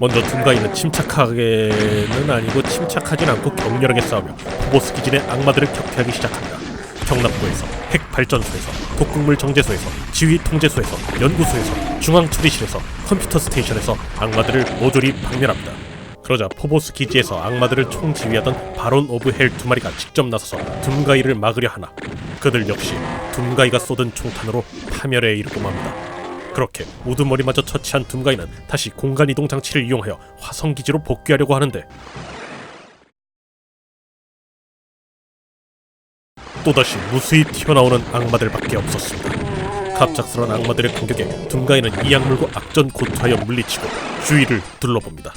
먼저 둠가이는 침착하게는 아니고 침착하진 않고 격렬하게 싸우며 포보스 기진의 악마들을 격퇴하기 시작합니다. 경납부에서 핵 발전소에서 독극물 정제소에서 지휘 통제소에서 연구소에서 중앙 처리실에서 컴퓨터 스테이션에서 악마들을 모조리 박멸합니다. 그러자 포보스 기지에서 악마들을 총지휘하던 바론 오브 헬 두 마리가 직접 나서서 둠가이를 막으려 하나 그들 역시 둠가이가 쏟은 총탄으로 파멸에 이르고 맙니다. 그렇게 우두머리마저 처치한 둠가이는 다시 공간 이동 장치를 이용하여 화성 기지로 복귀하려고 하는데 또다시 무수히 튀어나오는 악마들밖에 없었습니다. 갑작스러운 악마들의 공격에 둠가이는 이악 물고 악전 고투하여 물리치고 주위를 둘러봅니다.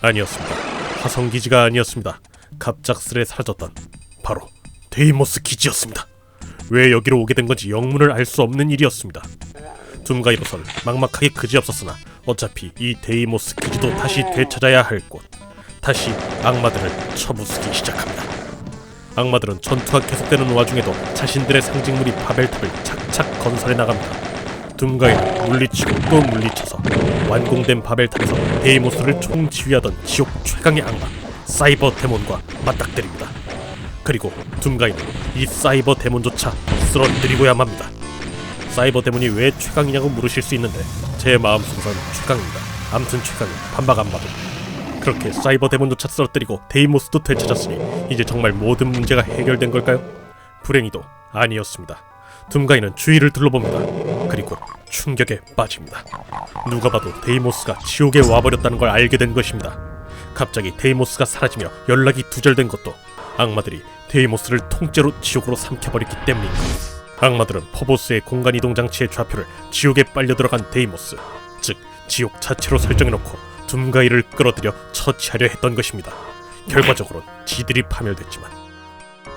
아니었습니다. 화성 기지가 아니었습니다. 갑작스레 사라졌던 바로 데이모스 기지였습니다. 왜 여기로 오게 된 건지 영문을 알 수 없는 일이었습니다. 둠가이로선 막막하게 그지없었으나 어차피 이 데이모스 기지도 다시 되찾아야 할 곳. 다시 악마들을 쳐부수기 시작합니다. 악마들은 전투가 계속되는 와중에도 자신들의 상징물이 바벨탑을 착착 건설해 나갑니다. 둠가이는 물리치고 또 물리쳐서 완공된 바벨탑에서 데이모스를 총지휘하던 지옥 최강의 악마 사이버 데몬과 맞닥뜨립니다. 그리고 둠가이는 이 사이버 데몬조차 쓰러뜨리고야 맙니다. 사이버 데몬이 왜 최강이냐고 물으실 수 있는데 제 마음속에선 최강입니다. 암튼 최강은 반박 안 봐도 그렇게 사이버 데몬조차 쓰러뜨리고 데이모스도 되찾았으니 이제 정말 모든 문제가 해결된 걸까요? 불행히도 아니었습니다. 둠가이는 주위를 둘러봅니다. 그리고 충격에 빠집니다. 누가 봐도 데이모스가 지옥에 와버렸다는 걸 알게 된 것입니다. 갑자기 데이모스가 사라지며 연락이 두절된 것도 악마들이 데이모스를 통째로 지옥으로 삼켜버렸기 때문입니다. 악마들은 포보스의 공간 이동 장치의 좌표를 지옥에 빨려 들어간 데이모스, 즉 지옥 자체로 설정해놓고 둠가이를 끌어들여 처치하려 했던 것입니다. 결과적으로 지들이 파멸됐지만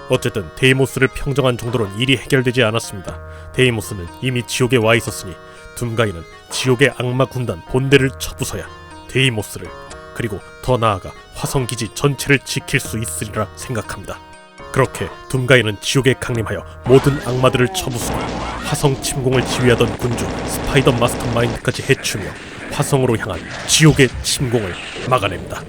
어쨌든 데이모스를 평정한 정도로는 일이 해결되지 않았습니다. 데이모스는 이미 지옥에 와 있었으니 둠가이는 지옥의 악마 군단 본대를 쳐부숴야 데이모스를 그리고 더 나아가 화성 기지 전체를 지킬 수 있으리라 생각합니다. 그렇게 둠가이는 지옥에 강림하여 모든 악마들을 쳐부수고 화성 침공을 지휘하던 군주 스파이더 마스터 마인드까지 해치며 화성으로 향한 지옥의 침공을 막아냅니다.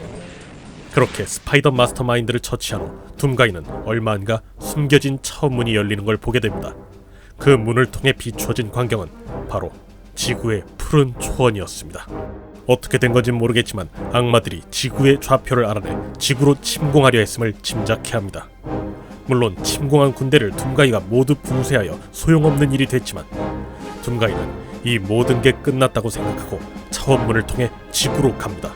그렇게 스파이더 마스터 마인드를 처치한 후 둠가이는 얼마 안가 숨겨진 차원문이 열리는 걸 보게 됩니다. 그 문을 통해 비추어진 광경은 바로 지구의 푸른 초원이었습니다. 어떻게 된 건지 모르겠지만 악마들이 지구의 좌표를 알아내 지구로 침공하려 했음을 짐작케 합니다. 물론 침공한 군대를 둠가이가 모두 분쇄하여 소용없는 일이 됐지만 둠가이는 이 모든 게 끝났다고 생각하고 차원문을 통해 지구로 갑니다.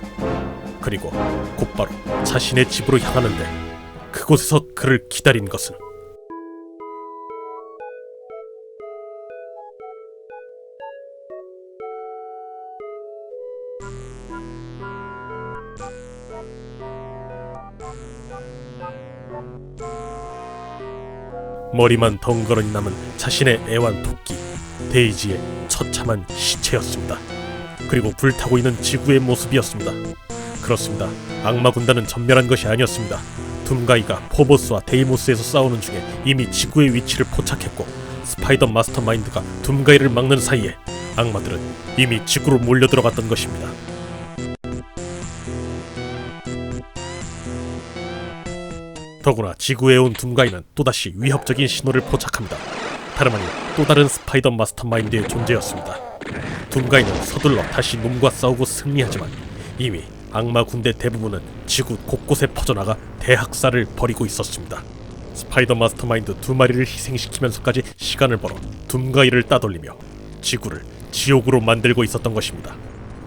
그리고 곧바로 자신의 집으로 향하는데 그곳에서 그를 기다린 것은 머리만 덩그러니 남은 자신의 애완 토끼 데이지의 처참한 시체였습니다. 그리고 불타고 있는 지구의 모습이었습니다. 그렇습니다. 악마 군단은 전멸한 것이 아니었습니다. 둠가이가 포보스와 데이모스에서 싸우는 중에 이미 지구의 위치를 포착했고 스파이더 마스터 마인드가 둠가이를 막는 사이에 악마들은 이미 지구로 몰려 들어갔던 것입니다. 더구나 지구에 온 둠가이는 또다시 위협적인 신호를 포착합니다. 다름 아닌 또 다른 스파이더 마스터 마인드의 존재였습니다. 둠가이는 서둘러 다시 놈과 싸우고 승리하지만 이미 악마 군대 대부분은 지구 곳곳에 퍼져나가 대학살을 벌이고 있었습니다. 스파이더 마스터 마인드 두 마리를 희생시키면서까지 시간을 벌어 둠가이를 따돌리며 지구를 지옥으로 만들고 있었던 것입니다.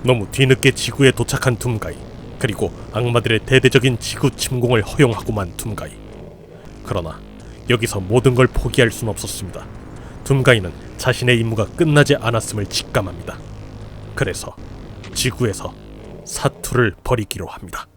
너무 뒤늦게 지구에 도착한 둠가이 그리고 악마들의 대대적인 지구 침공을 허용하고만 둠가이 그러나 여기서 모든 걸 포기할 순 없었습니다. 둠가이는 자신의 임무가 끝나지 않았음을 직감합니다. 그래서 지구에서 사투를 벌이기로 합니다.